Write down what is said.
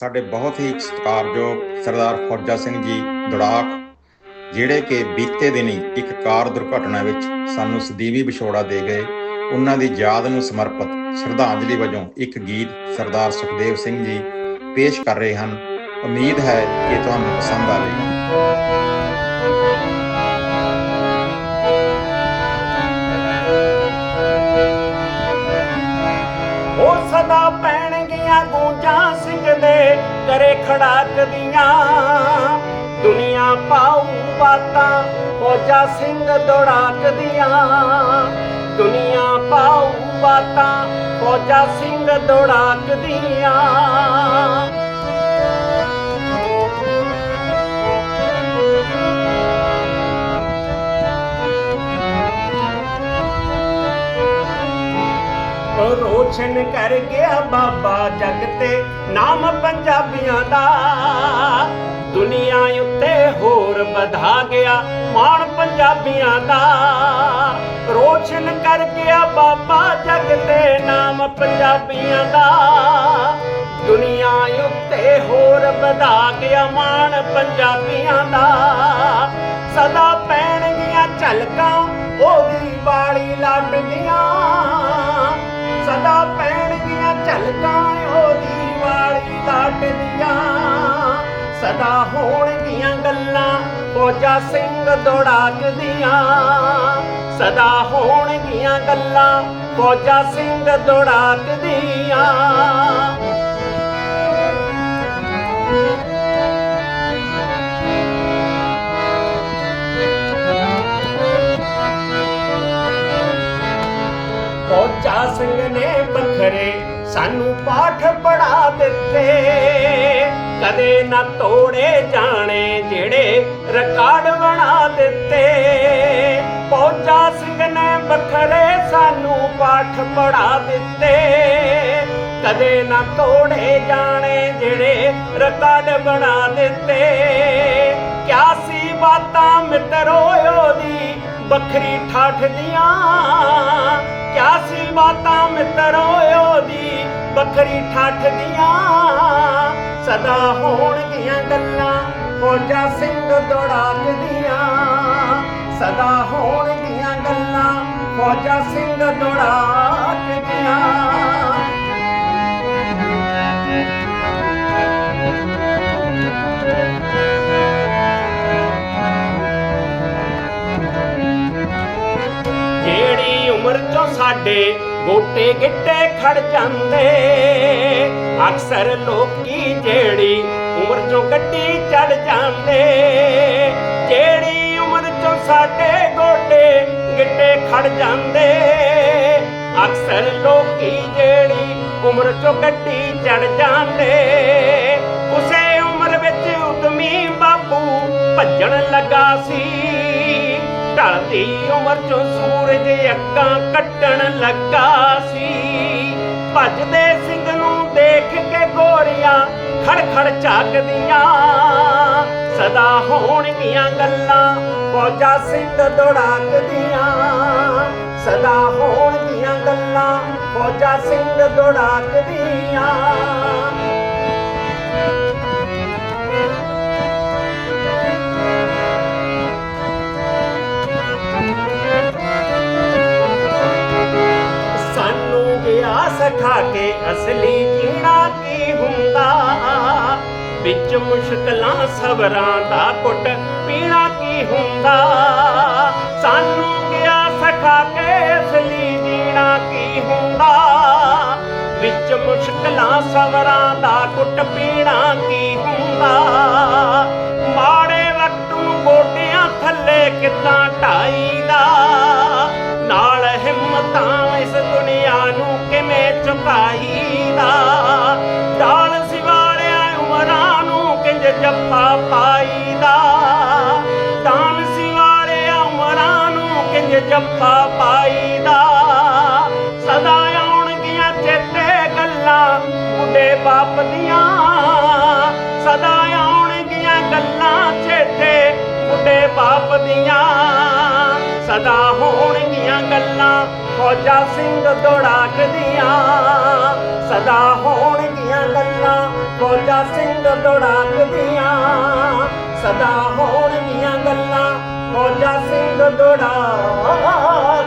ਸਾਡੇ ਬਹੁਤ ਹੀ ਸਤਿਕਾਰਯੋਗ ਸਰਦਾਰ ਫੌਜਾ ਸਿੰਘ ਜੀ, ਦੁੜਾਕ, ਜਿਹੜੇ ਕਿ ਬੀਤੇ ਦਿਨੀ ਇੱਕ ਕਾਰ ਦੁਰਘਟਨਾ ਵਿੱਚ ਸਾਨੂੰ ਸਦੀਵੀ ਵਿਛੋੜਾ ਦੇ ਗਏ। ਉਹਨਾਂ ਦੀ ਯਾਦ ਨੂੰ ਸਮਰਪਿਤ ਸ਼ਰਧਾਂਜਲੀ ਵਜੋਂ ਇੱਕ ਗੀਤ ਸਰਦਾਰ ਸੁਖਦੇਵ ਸਿੰਘ ਜੀ ਪੇਸ਼ ਕਰ ਰਹੇ ਹਨ। ਉਮੀਦ ਹੈ ਕਿ ਤੁਹਾਨੂੰ ਪਸੰਦ ਆਵੇਗਾ ਦੇ ਕਰੇ ਖੜਾਕਦੀਆਂ ਦੁਨੀਆ ਪਾਉ ਬਾਤਾਂ, ਫੌਜਾ ਸਿੰਘ ਦੌੜਾਕਦੀਆਂ ਦੁਨੀਆ ਪਾਉ ਬਾਤਾਂ, ਫੌਜਾ ਸਿੰਘ ਦੌੜਾਕਦੀਆਂ ਉਹ ਰੋਸ਼ਨ ਕਰ ਗਿਆ ਬਾਬਾ ਜਗ ਤੇ, ਨਾਮ ਪੰਜਾਬੀਆਂ ਦਾ। ਦੁਨੀਆ ਉੱਤੇ ਹੋਰ ਵਧਾ ਗਿਆ ਮਾਣ ਪੰਜਾਬੀਆਂ ਦਾ। ਰੋਸ਼ਨ ਕਰ ਗਿਆ ਬਾਬਾ ਜਗ ਤੇ, ਨਾਮ ਪੰਜਾਬੀਆਂ ਦਾ। ਦੁਨੀਆ ਉੱਤੇ ਹੋਰ ਵਧਾ ਗਿਆ ਮਾਣ ਪੰਜਾਬੀਆਂ ਦਾ। ਸਦਾ ਪੈਣਗੀਆਂ ਝਲਕਾਂ ਵਾਲੀ ਸਦਾ ਹੋਣਗੀਆਂ ਗੱਲਾਂ, ਫੌਜਾ ਸਿੰਘ ਦੌੜਾਕਦੀਆਂ। ਸਦਾ ਹੋਣਗੀਆਂ ਗੱਲਾਂ, ਫੌਜਾ ਸਿੰਘ ਦੌੜਾਕਦੀਆਂ। ਫੌਜਾ ਸਿੰਘ ਨੇ ਬਖਰੇ ਸਾਨੂੰ ਪਾਠ ਪੜਾ ਦਿੱਤੇ। ਕਦੇ ਨਾ ਤੋੜੇ ਜਾਣੇ ਜਿਹੜੇ ਰਿਕਾਰਡ ਬਣਾ ਦਿੱਤੇ। ਫੌਜਾ ਸਿੰਘ ਨੇ ਬਖਰੇ ਸਾਨੂੰ ਪਾਠ ਪੜਾ ਦਿੱਤੇ। ਕਦੇ ਨਾ ਤੋੜੇ ਜਾਣੇ ਜਿਹੜੇ ਰਿਕਾਰਡ ਬਣਾ ਦਿੱਤੇ। ਕਿਆ ਸੀ ਬਾਤਾਂ ਮਿੱਤਰੋ ਉਹਦੀ ਵੱਖਰੀ ਠਾਠ ਦੀਆਂ। ਕਿਆ ਸੀ ਬਾਤਾਂ ਮਿੱਤਰੋ ਉਹਦੀ ਵੱਖਰੀ ਠਾਠ ਦੀਆਂ ਸਦਾ ਹੋਣਗੀਆਂ ਗੱਲਾਂ, ਫੌਜਾ ਸਿੰਘ ਦੌੜਾਕਦੀਆਂ ਸਦਾ ਹੋਣਗੀਆਂ ਗੱਲਾਂ, ਫੌਜਾ ਸਿੰਘ ਦੌੜਾਕਦੀਆਂ ਜਿਹੜੀ ਉਮਰ ਚੋਂ ਸਾਡੇ ਗੋਟੇ ਗਿੱਟੇ ਖੜ ਜਾਂਦੇ। ਅਕਸਰ ਲੋਕੀ ਜਿਹੜੀ ਉਮਰ ਚੋਂ ਗੱਡੀ ਚੜ ਜਾਂਦੇ। ਜਿਹੜੀ ਉਮਰ ਚੋਂ ਸਾਡੇ ਗੋਟੇ ਗਿੱਟੇ ਖੜ ਜਾਂਦੇ। ਅਕਸਰ ਲੋਕੀ ਜਿਹੜੀ ਉਮਰ ਚੋਂ ਗੱਡੀ ਚੜ ਜਾਂਦੇ। ਉਸੇ ਉਮਰ ਵਿੱਚ ਉਦਮੀ ਬਾਪੂ ਭੱਜਣ ਲੱਗਾ ਸੀ। ਢਲਦੀ ਉਮਰ ਚੋਂ ਸੂਰਜ ਅੱਖਾਂ ਕੱਟਣ ਲੱਗਾ ਸੀ। ਭੱਜਦੇ ਸਿੰਘ ਨੂੰ ਦੇਖ ਕੇ ਗੋਰੀਆਂ ਖੜ ਝਾਕਦੀਆਂ। ਸਦਾ ਹੋਣਗੀਆਂ ਗੱਲਾਂ ਫੌਜਾ ਸਿੰਘ ਦੌੜਾਕਦੀਆਂ। ਸਦਾ ਹੋਣਗੀਆਂ ਗੱਲਾਂ ਫੌਜਾ ਸਿੰਘ ਦੌੜਾਕਦੀਆਂ। ਸਾਨੂੰ ਗਿਆ ਸਿਖਾ ਕੇ ਅਸਲੀ ਜੀਣਾ ਕੀ ਹੁੰਦਾ? ਵਿੱਚ ਮੁਸ਼ਕਲਾਂ ਸਬਰਾਂ ਦਾ ਕੁੱਟ ਪੀਣਾ ਕੀ ਹੁੰਦਾ? ਸਾਨੂੰ ਗਿਆ ਸਖਾ ਕੇ ਅਸਲੀ ਜੀਣਾ ਕੀ ਹੁੰਦਾ? ਵਿੱਚ ਮੁਸ਼ਕਲਾਂ ਸਬਰਾਂ ਦਾ ਕੁੱਟ ਪੀਣਾ ਕੀ ਹੁੰਦਾ? ਮਾੜੇ ਵਕਤ ਨੂੰ ਗੋਡਿਆਂ ਥੱਲੇ ਕਿੱਦਾਂ ਢਾਈ ਕਿਵੇਂ ਝੁਕਾਈਦਾ ਢਾਲ ਸਿਵਾਲਿਆ ਉਮਰਾਂ ਨੂੰ ਕਿੰਜ ਜੱਫਾ ਪਾਈਦਾ। ਦਾਨ ਸਿਵਾਲਿਆ ਉਮਰਾਂ ਨੂੰ ਕਿੰਜ ਜੱਫਾ ਪਾਈਦਾ। ਸਦਾ ਆਉਣਗੀਆਂ ਚੇਤੇ ਗੱਲਾਂ ਬੁੱਢੇ ਬਾਪ ਦੀਆਂ। ਸਦਾ ਆਉਣਗੀਆਂ ਗੱਲਾਂ ਚੇਤੇ ਬੁੱਢੇ ਬਾਪ ਦੀਆਂ। ਸਦਾ ਹੋਣਗੀਆਂ ਗੱਲਾਂ ਫੌਜਾ ਸਿੰਘ ਦੌੜਾਕਦੀਆਂ ਸਦਾ ਹੋਣਗੀਆਂ ਗੱਲਾਂ ਫੌਜਾ ਸਿੰਘ ਦੌੜਾਕ ਦੀਆਂ ਸਦਾ ਹੋਣਗੀਆਂ ਗੱਲਾਂ ਫੌਜਾ ਸਿੰਘ ਦੌੜਾਕ